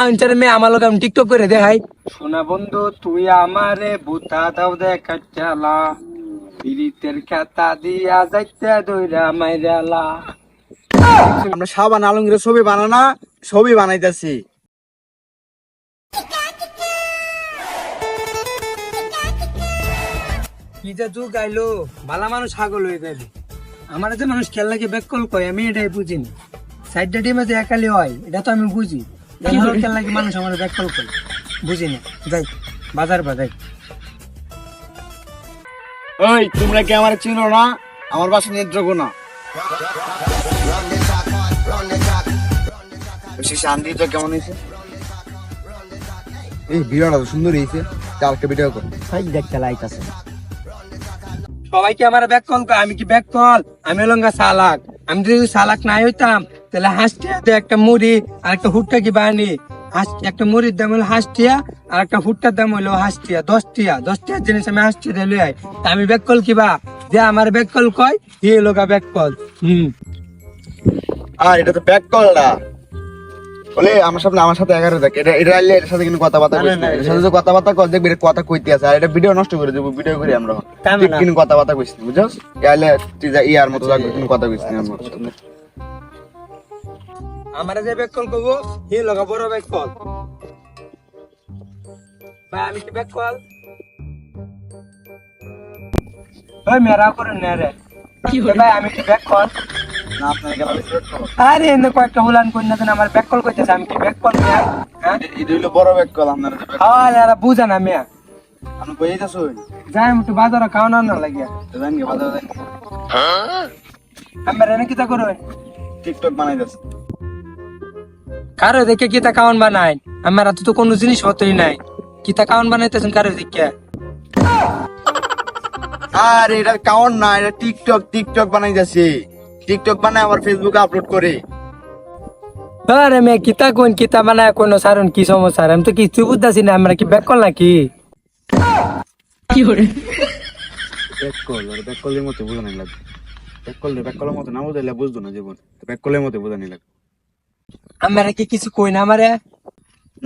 আনচার মেয়ে আমার লোক আমি টিকটক করে দেখাই। শোনা বন্ধু তুই আমারে বুতা দাও দেখা চালা পিরিতের খাতা দিয়া যাইতে দইরা মাইরালা আমরা সাবান আলমগীরের ছবি বানানা ছবি বানাইতেছি। কি যে যুগ আইলো ভালা মানুষ ছাগল হয়ে যাবে আমার যে মানুষ খেলনাকে ব্যাক কল কয় আমি এটাই বুঝিনি। সাইডটা টিমে যে একালি হয় এটা তো আমি বুঝি। খেলনাকে মানুষ আমার ব্যাক কল করে? বুঝি না যাই বাজার বাজাই ওই তোমরা কি আমার চিনো না? আমার বাসা নেত্রকোনা শান্তি তো কেমন হয়েছে? এই ভিডিওটা তো সুন্দর হয়েছে। চালকে ভিডিও কর। দেখতে লাইতাছে সবাই কি আমার ব্যাক কল করে? আমি কি ব্যাক কল আমি লঙ্গা সালাক আমি যদি সালাক নাই হইতাম, তাহলে হাসটিয়া দিয়ে একটা মুড়ি আর একটা হুট্টা কি বানি? একটা মুড়ির দাম হলো হাসটিয়া আর একটা হুট্টার দাম হলো হাসটিয়া, দশটিয়া। দশটিয়ার জিনিস আমি হাসটিয়া লই আই। তা আমি কি কিবা যে আমার বেকল কয় হি লোকা বেকল হুম। আর এটা তো বেকল কলটা বলে আমার সামনে আমার সাথে এগারো দেখ এটা এটা আইলে এর সাথে কিন্তু কথাবার্তা কইস না এর সাথে যে কথাবার্তা কর দেখবি এটা কথা কইতে আছে। আর এটা ভিডিও নষ্ট করে দেবো ভিডিও করি আমরা কেন তুই কিন্তু কথাবার্তা কইস না বুঝছস? আইলে তুই যা ইয়ার মতো লাগবে কিন্তু কথা কইস না আমার। আমার যে ব্যাক কল করব হি লোকা বড় ব্যাক কল ভাই আমি কি ব্যাক কল ওই মেরা করেন না রে। ভাই আমি কি ব্যাক আরে এনে কয়েকটা উলান কই না আমার ব্যাক কল কইতেছে আমি কি ব্যাক কল হ্যাঁ? এটা হইল বড় ব্যাক কল আপনারা আরে আরে বুঝা না মিয়া। আমি কই যাই একটু বাজারে না লাগিয়া। জান বাজার আমার এনে কিতা করো টিকটক বানাই যাচ্ছে কারও দেখে কিতা খাওয়ান বানাই আমার হাতে তো কোনো জিনিস হতই নাই। কিতা খাওয়ান বানাইতেছেন কারও দেখে? আর এটা কাউন না এটা টিকটক টিকটক বানাই যাচ্ছে টিকটক বানাই আবার ফেসবুকে আপলোড করে। আরে মেয়ে কিতা কোন কিতা বানায় কোন সারন কি সমস্যা? আমি তো কিছু বুঝতেছি না আমরা কি ব্যাক কল নাকি? ব্যাক কল আর ব্যাক কলের মতো বোঝানো লাগবে ব্যাক কল ব্যাক কলের মতো না বুঝাইলে বুঝতো না জীবন। ব্যাক কলের মতো বোঝানি লাগবে আমরা কি কিছু কই না আমারে?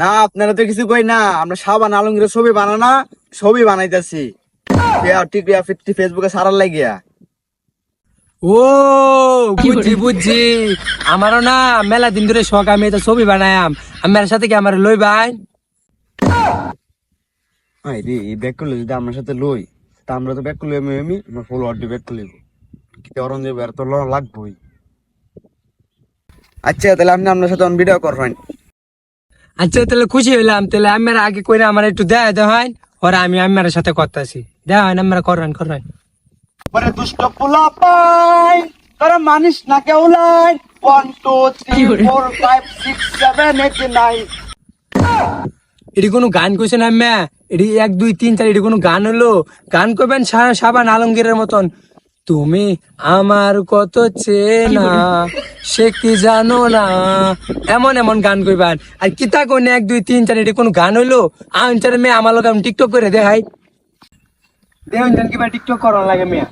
না আপনারা তো কিছু কই না। আমরা সাবান আলমগীরের ছবি বানানা ছবি বানাইতেছি। টিকটক ফেসবুকে সারার লাগিয়া। ও বুঝছি বুঝছি। আমারও না মেলা দিন ধরে শখ আমি এটা ছবি বানায়াম। আমার সাথে কি আমার লই ভাই? আই রে এই ব্যাক করলে যদি আমার সাথে লই তা আমরা তো ব্যাক করলে আমি আমি আমার দিয়ে ব্যাক করলে কি অরণ যাবে আর তো ল লাগবই। আচ্ছা তাহলে আপনি আপনার সাথে ভিডিও করবেন আচ্ছা তাহলে খুশি হইলাম। তাহলে আমার আগে কইরা আমার একটু দেয় দেওয়া হয়। ওরা আমি আমার সাথে করতেছি। দেওয়া হয় না আমরা করবেন করবেন। পরে দুষ্ট পোলা পাই তোরা মানিস না কেউ লাই one two three four five six seven eight nine এটি কোনো গান কইছে না ম্যা? এটি এক দুই তিন চার এটি কোনো গান হলো? গান করবেন সাবান আলমগীরের মতন। তুমি আমার কত চেনা সে কি জানো না? এমন এমন গান কইবেন। আর কিতা কোন এক দুই তিন চার এটি কোনো গান হইল? আনচার মেয়ে আমার লোক আমি টিকটক করে দেখাই। দেখুন কিবা টিকটক করার লাগে মেয়া।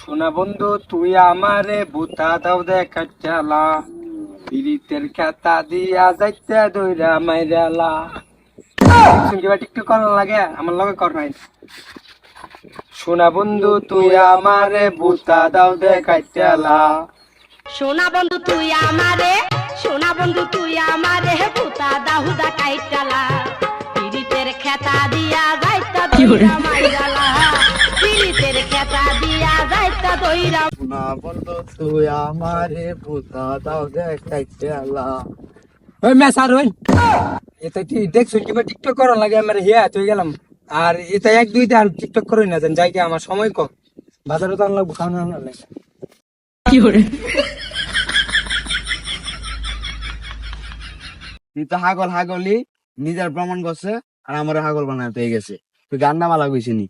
শোনা বন্ধু তুই আমারে বুতা দাও দেখা চালা পিরিতের খাতা দিয়া যাইতে দইরা মাইরালা। কিবা টিকটক করার লাগে আমার লগে কর নাই। শোনা বন্ধু তুই আমারে বুতা দাও দেখাইতেলা সোনা বন্ধু তুই আমারে সোনা বন্ধু তুই আমারে পুতা দাহুদা কাইটালা পিরিতের খেতা দিয়া যাইতা দইরা মাইরালা। যাইতা দইরা না বন্ধু তুই আমারে পুতা দাও দেখাইতে আলা ওই মেয়ে ওই। এটা কি দেখছুন কিবা টিকটক করার লাগে আমার হিয়া তুই গেলাম। আর এটা এক দুইটা আর টিকটক করই না যাই কি আমার সময় কম। বাজারে তো আনলাম খাওয়ানো তুই তো হাগল হাগলি নিজের প্রমাণ করছে আর আমার হাগল বানাতে গেছে। তুই গান্ডা মালা কইছি নি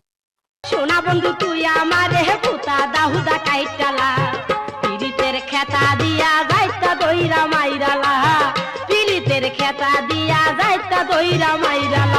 সোনা বন্ধু, তুই আমার হে পুতা দাহুদা কাইটালা। পিরিতের খেতা দিয়া যাইতা দইরা মাইরালা। পিরিতের খেতা দিয়া যাইতা দইরা মাইরালা।